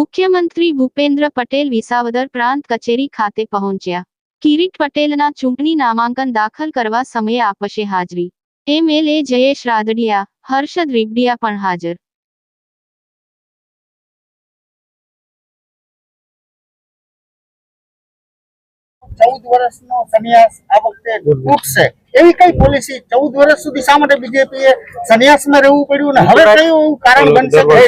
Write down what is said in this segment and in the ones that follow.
મુખ્યમંત્રી ભૂપેન્દ્ર પટેલ વિસાવદર પ્રાંત કચેરી ખાતે પહોંચ્યા. કિરીટ પટેલના ચૂંટણી નામાંકન દાખલ કરવા સમયે આપશે હાજરી. એમએલએ જયેશ રાદડિયા, હર્ષદ રીબડિયા પણ હાજર. ચૌદ વર્ષનો સંન્યાસ આ વખતે તૂટશે એવી કઈ પોલિસી ચૌદ વર્ષ સુધી શા માટે બીજેપી એ સંન્યાસમાં રહેવું પડ્યું ને હવે કયું એવું કારણ બનશે કે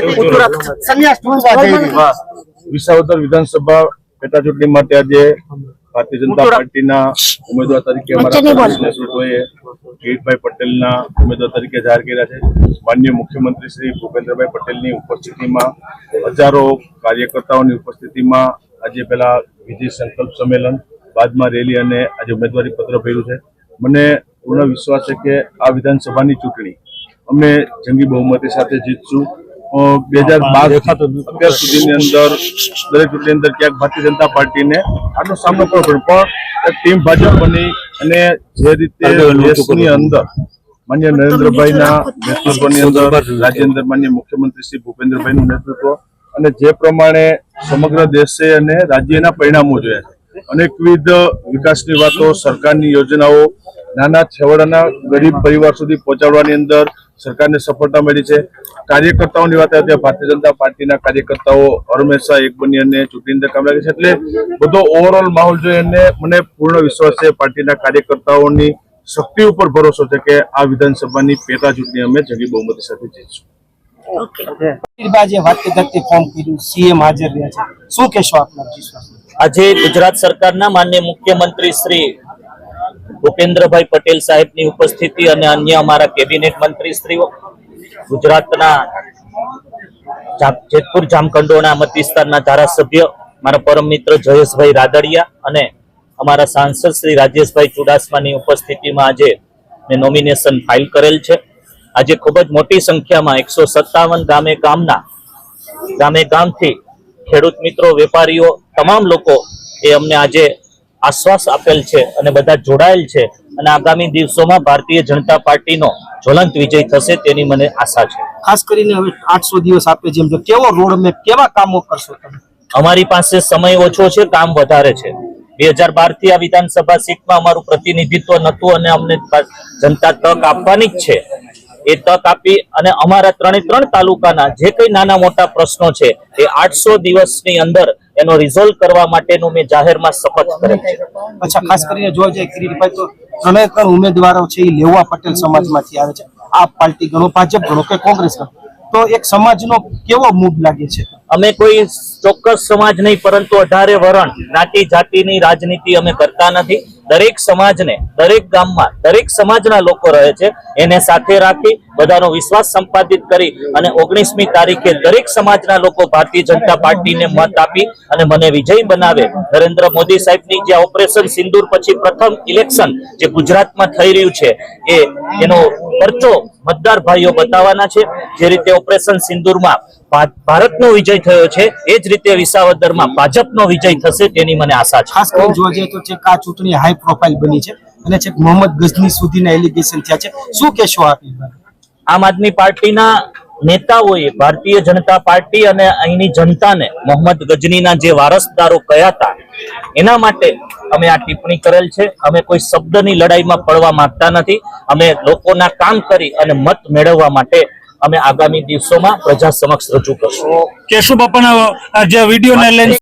સંન્યાસ તૂટવા જઈ વિસાવદર વિધાનસભા પેટા ચૂંટણી માટે આજે ભારતીય જનતા પાર્ટીના ઉમેદવાર તરીકે કિરીટભાઈ પટેલના ઉમેદવાર તરીકે જાહેર કર્યા છે. માન્ય મુખ્યમંત્રી શ્રી ભૂપેન્દ્રભાઈ પટેલની ઉપસ્થિતિમાં હજારો કાર્યકર્તાઓની ઉપસ્થિતિમાં આજે પેલા વિજય સંકલ્પ સંમેલન બાદમાં રેલી અને આજે ઉમેદવારી પત્ર ભર્યું છે. મને પૂર્ણ વિશ્વાસ છે કે આ વિધાનસભાની ચૂંટણી અમે જંગી બહુમતી સાથે જીતશું. બે હજાર બાર અત્યાર સુધીની અંદર દરેક ચૂંટણી અંદર ક્યાંક ભારતીય જનતા પાર્ટીને આનો સામનો કરવો પડ્યો પણ ટીમ ભાજપ બની અને જે રીતે દેશની અંદર માન્ય નરેન્દ્રભાઈના નેતૃત્વની અંદર રાજ્ય અંદર માન્ય મુખ્યમંત્રી શ્રી ભૂપેન્દ્રભાઈનું નેતૃત્વ અને જે પ્રમાણે સમગ્ર દેશે અને રાજ્યના પરિણામો જોયા છે. અનેકવિધ વિકાસની વાતો, સરકારની યોજનાઓ, નાના છેવાડાના ગરીબ પરિવાર સુધી પહોંચાડવાની અંદર સરકારને સફળતા મળી છે. કાર્યકર્તાઓની વાત આવે ભારતીય જનતા પાર્ટીના કાર્યકર્તાઓ હંમેશા એક બની અને ચૂંટણી અંદર કામ લાગે છે. એટલે બધો ઓવરઓલ માહોલ જોઈએ અને મને પૂર્ણ વિશ્વાસ છે પાર્ટીના કાર્યકર્તાઓની શક્તિ ઉપર ભરોસો છે કે આ વિધાનસભાની પેટા ચૂંટણી અમે જગી બહુમતી સાથે કર્યું સીએમ હાજર રહ્યા છે. શું કહેશો આપના વિશ્વાસ આજે ગુજરાત સરકારના માન્ય મુખ્યમંત્રી શ્રી ભૂપેન્દ્રભાઈ પટેલ સાહેબની ઉપસ્થિતિ અને અન્ય અમારા કેબિનેટ મંત્રીશ્રીઓ ગુજરાતના જેતપુર જામકંડોના મત વિસ્તારના ધારાસભ્ય, મારા પરમ મિત્ર જયેશભાઈ રાદડિયા અને અમારા સાંસદ શ્રી રાજેશભાઈ ચુડાસમાની ઉપસ્થિતિમાં આજે મેં નોમિનેશન ફાઇલ કરેલ છે. આજે ખૂબ જ મોટી સંખ્યામાં એકસો સત્તાવન ગામે ગામના, ગામે ગામથી ખેડૂત મિત્રો વેપારીઓ તમામ લોકો એ અમને આજે આશ્વાસ આપેલ છે અને બધા જોડાયેલ છે અને આગામી દિવસોમાં ભારતીય જનતા પાર્ટીનો જ્વલંત વિજય થશે તેની મને આશા છે. ખાસ કરીને હવે આઠસો દિવસ આપે જેમ કેવો રોડ મેપ કેવા કામો કરશો તમે? અમારી પાસે સમય ઓછો છે કામ વધારે છે. બે હજાર બારથી આ વિધાનસભા સીટમાં અમારું પ્રતિનિધિત્વ નહોતું અને અમને જનતા તક આપવાની જ છે. એ તક આપી અને અમારા ત્રણે ત્રણ તાલુકાના જે કઈ નાના મોટા પ્રશ્નો છે એ આઠસો દિવસની અંદર એનો રિઝોલ્વ કરવા માટેનું મેં જાહેરમાં શપથ કરેલ છે. અચ્છા ખાસ કરીને જોવા જાય કિરીટભાઈ તો ત્રણે ત્રણ ઉમેદવારો છે એ લેવા પટેલ સમાજમાંથી આવે છે. આ પાર્ટી ગણો ભાજપ ગણો કે કોંગ્રેસ ગણો? તો એક સમાજનો કેવો મૂડ લાગે છે? અમે કોઈ ચોક્કસ સમાજ નહીં પરંતુ અઢારે વરણ જ્ઞાતિ જાતિની રાજનીતિ અમે કરતા નથી. દરેક સમાજને, દરેક ગામમાં, દરેક સમાજના લોકો રહે છે, એને સાથે રાખી બધાનો વિશ્વાસ સંપાદિત કરી અને ઓગણીસમી તારીખે દરેક સમાજના લોકો ભારતીય જનતા પાર્ટીને મત આપી અને મને વિજય બનાવે. નરેન્દ્ર મોદી સાહેબની જે ઓપરેશન સિંદૂર પછી પ્રથમ ઇલેક્શન જે ગુજરાતમાં થઈ રહ્યું છે, એ એનો પરચો મતદાર ભાઈઓ બતાવવાના છે. જે રીતે ઓપરેશન સિંદૂરમાં ભારતનો વિજય થયો છે એ જ રીતે વિસાવદરમાં ભાજપનો વિજય થશે તેની મને આશા છે. ખાસ કરીને જોવા જઈએ તો છે આ ચૂંટણી હાઈ પ્રોફાઇલ બની છે અને છે મોહમ્મદ ગઝની સુધીના એલિગેશન થયા છે. શું કહેશો આપ? આમ આદમી પાર્ટીના નેતાઓએ ભારતીય જનતા પાર્ટી અને અહીંની જનતાને મોહમ્મદ ગજનીના જે વારસદારો કયા હતા, એના માટે અમે આ ટિપ્પણી કરેલ છે. અમે કોઈ શબ્દની લડાઈમાં પડવા માંગતા નથી. અમે લોકોના કામ કરી અને મત મેળવવા માટે અમે આગામી દિવસોમાં પ્રજા સમક્ષ રજૂ કરશું. કેશુ બાપાના જે વીડિયો